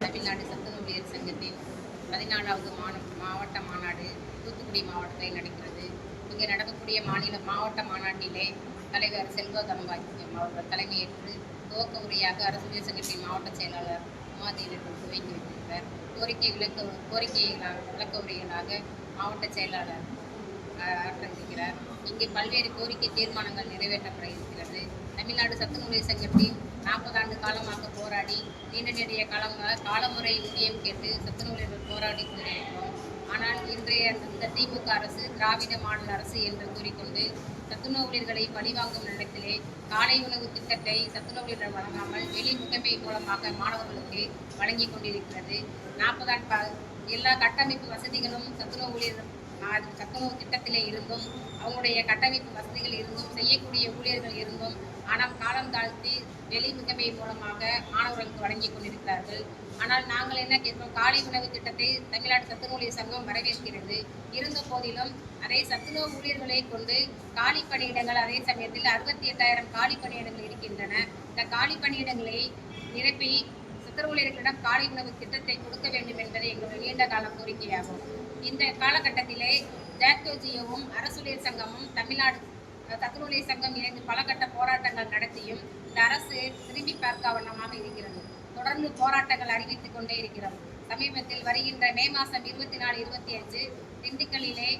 தமிழ்நாடு சத்துணவு ஊழியர் சங்கத்தின் பதினாலாவது மாந மாவட்ட மாநாடு தூத்துக்குடி மாவட்டத்தில் நடக்கிறது இங்கே நடக்கக்கூடிய மாநில மாவட்ட மாநாட்டிலே தலைவர் செல்வ தனபாக்கியம் அவர்கள் தலைமையேற்று துவக்க உரையாக அரசு ஊழியர் சங்கத்தின் மாவட்ட செயலாளர் உமாதேவர்கள் துவங்கி வைத்திருக்கிறார். கோரிக்கை விளக்க கோரிக்கை விளக்க உரைகளாக மாவட்ட செயலாளர் ஆற்றிருக்கிறார். இங்கே பல்வேறு கோரிக்கை தீர்மானங்கள் நிறைவேற்றப்பட இருக்கிறது. தமிழ்நாடு சத்துணவு சங்கத்தில் நாற்பது ஆண்டு காலமாக போராடி நீண்ட நெடிய காலமாக காலமுறை ஊதியம் கேட்டு சத்துணவுகள் போராடி கொண்டிருக்கிறோம். ஆனால் இன்றைய இந்த திமுக அரசு திராவிட மாநில அரசு என்று கூறிக்கொண்டு சத்துணவு ஊழியர்களை பழிவாங்கும் நிலத்திலே காலை உணவு திட்டத்தை சத்துணவு ஊழியர்கள் வழங்காமல் வெளி முகமை மூலமாக மாணவர்களுக்கு வழங்கி கொண்டிருக்கிறது. நாற்பதாண்டு எல்லா கட்டமைப்பு வசதிகளும் சத்துணவு ஊழியர் அது சத்துணவு திட்டத்திலே இருந்தும் அவங்களுடைய கட்டமைப்பு வசதிகள் இருந்தும் செய்யக்கூடிய ஊழியர்கள் இருந்தும் ஆனால் காலம் தாழ்த்தி வெளி முகமை மூலமாக மாணவர்களுக்கு வழங்கி கொண்டிருக்கிறார்கள். ஆனால் நாங்கள் என்ன கேட்கிறோம்? காலை உணவு திட்டத்தை தமிழ்நாடு சத்துணவு சங்கம் வரவேற்கிறது. இருந்த போதிலும் அதே சத்துணவு ஊழியர்களை கொண்டு காலி பணியிடங்கள் அதே சமயத்தில் அறுபத்தி எட்டாயிரம் காலி பணியிடங்கள் இருக்கின்றன. இந்த காலி பணியிடங்களை நிரப்பி சத்துணவு ஊழியர்களிடம் காலை உணவு திட்டத்தை கொடுக்க வேண்டும் என்பது எங்களுடைய நீண்ட கால கோரிக்கையாகும். இந்த காலகட்டத்திலே ஜாக்டோஜியோவும் அரசுடைய சங்கமும் தமிழ்நாடு சத்துணவுலை சங்கம் இணைந்து பல கட்ட போராட்டங்கள் நடத்தியும் இந்த அரசு திரும்பி பார்க்க வண்ணமாக இருக்கிறது. தொடர்ந்து போராட்டங்கள் அறிவித்துக் கொண்டே இருக்கிறோம் சமீபத்தில் வருகின்ற மே மாதம் இருபத்தி நாலு இருபத்தி அஞ்சு திண்டுக்கல்லிலே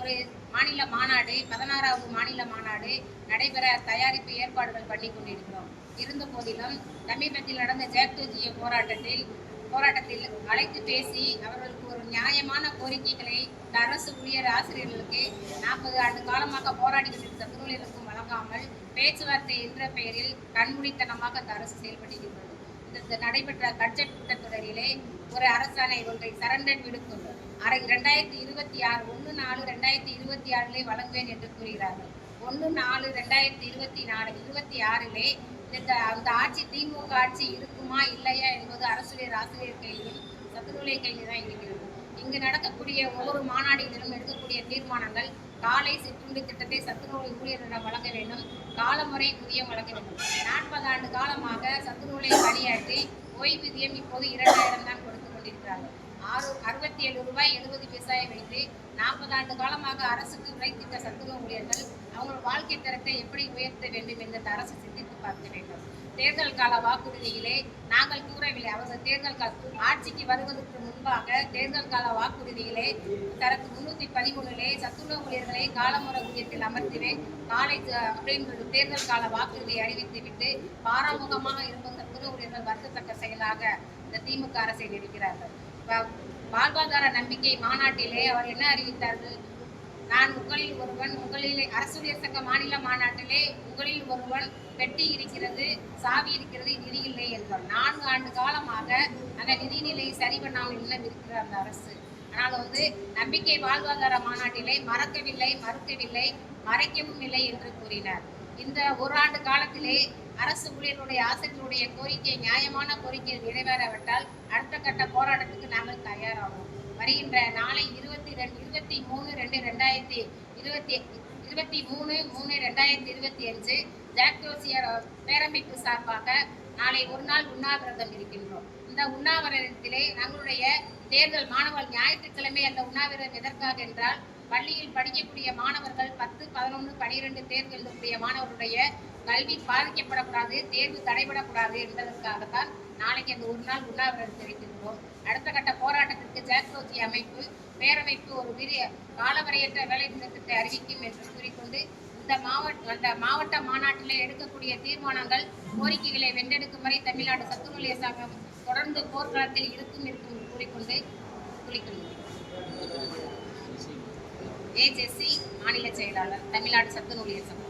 ஒரு மாநில மாநாடு பதினாறாவது மாநில மாநாடு நடைபெற தயாரிப்பு ஏற்பாடுகள் பண்ணி கொண்டிருக்கிறோம். இருந்த போதிலும் சமீபத்தில் நடந்த ஜெயக்தோஜிய போராட்டத்தில் போராட்டத்தில் அழைத்து பேசி அவர்களுக்கு ஒரு நியாயமான கோரிக்கைகளை இந்த அரசு ஊழியர் ஆசிரியர்களுக்கு நாற்பது ஆண்டு காலமாக போராடி கொண்டிருந்த சத்துணவுகளுக்கும் வழங்காமல் பேச்சுவார்த்தை என்ற பெயரில் கண்மூடித்தனமாக இந்த அரசு செயல்படுகிறது இந்த நடைபெற்ற பட்ஜெட் கூட்டத்தொடரிலே ஒரு அரசாணை ஒன்றை சரண்டர் விடுக்கும் அரை ரெண்டாயிரத்தி இருபத்தி ஆறு ஒன்று நாலு ரெண்டாயிரத்தி இருபத்தி ஆறிலே வழங்குவேன் என்று கூறுகிறார்கள். ஒன்று நாலு ரெண்டாயிரத்தி இருபத்தி நாலு இருபத்தி ஆறிலே இந்த அந்த ஆட்சி திமுக ஆட்சி இருக்குமா இல்லையா என்பது அரசுடைய ஆசிரியர் கையிலும் சத்துருளை கையில் தான் இருக்கிறது. இங்கு நடக்கக்கூடிய ஒவ்வொரு மாநாடுகளிலும் எடுக்கக்கூடிய தீர்மானங்கள் காலை சிற்றுண்டி திட்டத்தை சத்துணவு ஊழியர்களிடம் வழங்க வேண்டும் காலமுறை ஊதியம் வழங்க வேண்டும். நாற்பது ஆண்டு காலமாக சத்துணவுளை பணியாற்றி ஓய்வூதியம் இப்போது இரண்டாயிரம் தான் கொடுத்து கொண்டிருக்கிறார்கள். ஆறு அறுபத்தி ஏழு ரூபாய் எழுபது பைசாயை வைத்து நாற்பது ஆண்டு காலமாக அரசுக்கு உழைத்திட்ட சத்துணவு ஊழியர்கள் அவங்களோட வாழ்க்கை தரத்தை எப்படி உயர்த்த வேண்டும் என்று அரசு சிந்தித்து பார்க்க வேண்டும் தேர்தல் கால வாக்குறுதியிலே நாங்கள் கூறவில்லை. அவர்கள் தேர்தல் கால ஆட்சிக்கு வருவதற்கு முன்பாக தேர்தல் கால வாக்குறுதியிலே தரத்து முன்னூத்தி பதிமூணுலே சத்துணவு ஊழியர்களை காலமுறை ஊதியத்தில் அமர்த்துவேன் காலை அப்படின்னு தேர்தல் கால வாக்குறுதியை அறிவித்துவிட்டு பாராமுகமாக இருக்கும் சத்துணவு ஊழியர்கள் வருத்தத்தக்க செயலாக இந்த திமுக அரசை இருக்கிறார்கள் வாழ்வாதார நம்பிக்கை மாநாட்டிலே அவர் என்ன அறிவித்தார்கள்? நான் உங்களில் ஒருவன் உங்களிலே அரசு சங்க மாநில மாநாட்டிலே உங்களில் ஒருவன் பெட்டி இருக்கிறது சாவி இருக்கிறது நிதி இல்லை என்றார் நான்கு ஆண்டு காலமாக அந்த நிதிநிலை சரி பண்ணாமல் இல்லம் இருக்கிற அந்த அரசு. ஆனால் வந்து நம்பிக்கை வாழ்வாதார மாநாட்டிலே மறக்கவில்லை மறுக்கவில்லை மறைக்கவும் இல்லை என்று கூறினார். இந்த ஒரு ஆண்டு காலத்திலே அரசு ஊழியர்களுடைய ஆசிரியர்களுடைய கோரிக்கை நியாயமான கோரிக்கை நிறைவேறாவிட்டால் அடுத்த கட்ட போராட்டத்துக்கு நாங்கள் தயாராகும் வருகின்ற நாளை இருபத்தி ரெண்டு இருபத்தி மூணு ரெண்டு ரெண்டாயிரத்தி இருபத்தி இருபத்தி மூணு மூணு ரெண்டாயிரத்தி இருபத்தி அஞ்சு ஜாக்டோசியர் பேரமைப்பு சார்பாக நாளை ஒரு நாள் உண்ணாவிரதம் இருக்கின்றோம். இந்த உண்ணாவிரதத்திலே நம்மளுடைய தேர்தல் மாணவர் ஞாயிற்றுக்கிழமை அந்த உண்ணாவிரதம் எதற்காக என்றால் பள்ளியில் படிக்கக்கூடிய மாணவர்கள் பத்து பதினொன்று பனிரெண்டு தேர்வு எழுதக்கூடிய மாணவருடைய கல்வி பாதிக்கப்படக்கூடாது தேர்வு தடைபடக்கூடாது என்பதற்காகத்தான் நாளைக்கு அந்த ஒரு நாள் உண்ணாவிரதம் இருக்கின்றோம். ஜாக்ரோஜி அமைப்பு பேரமைப்பு ஒரு விரிய காலவரையற்ற வேலை நிறுத்தத்தை அறிவிக்கும் என்று கூறிக்கொண்டு இந்த மாவட்ட அந்த மாவட்ட மாநாட்டில் எடுக்கக்கூடிய தீர்மானங்கள் கோரிக்கைகளை வென்றெடுக்கும் வரை தமிழ்நாடு சத்துணவு சங்கம் தொடர்ந்து போர்க்களத்தில் இருக்கும் இருக்கும் என்று கூறிக்கொண்டு குறிக்கொள்கிறேன். ஏஜெஸ்சி மாநில செயலாளர் தமிழ்நாடு சத்துணவு சங்கம்.